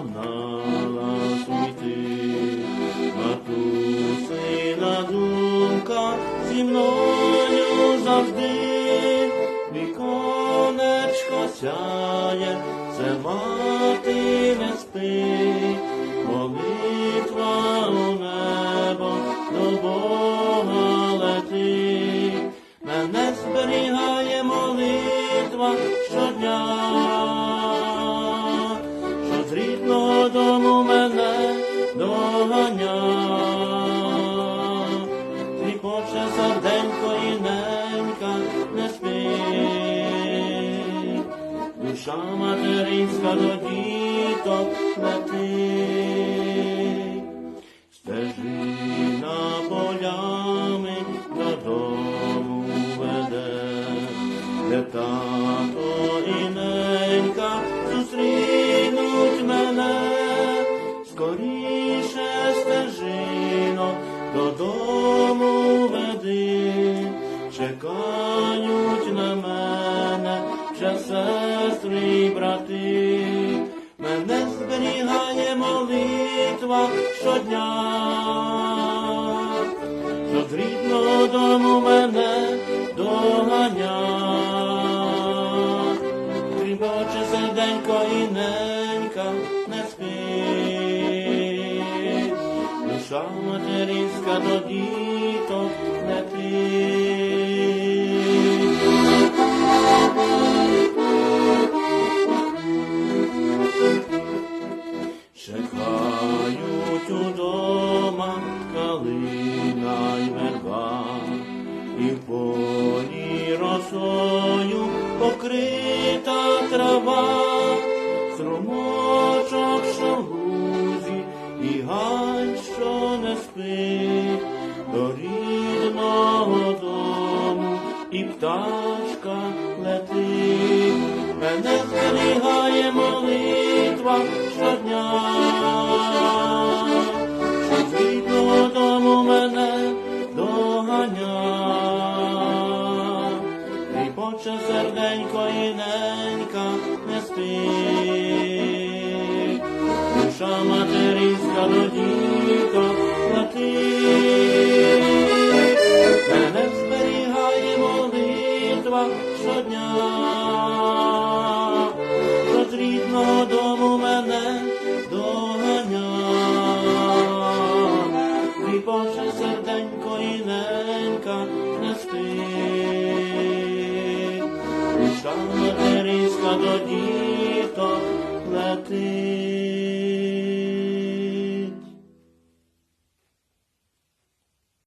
погнала світи, матусина думка зі мною завжди, віконечко сяє, це мати не спить, душа материнська до діток летить, стежина полями додому веде, де тато і ненька зустрінуть мене, скоріше стежино додому веди, чекають сестри й брати, мене зберігає молитва щодня, що з рідного дому мене доганя. Трібоче серденько і ненька не спить, душа материнська до діток летить. Калина й і в росою покрита трава, струмочок, що в лузі, і що не спить, до рідного дому, і пташка летить, мене зберігає молитва щодня, доганя. Тріпоче серденько і ненька не спить, душа материнська до діток летить, мене зберігає молитва щодня, що з рідного дому мене доганя. Душа материнська до діток летить.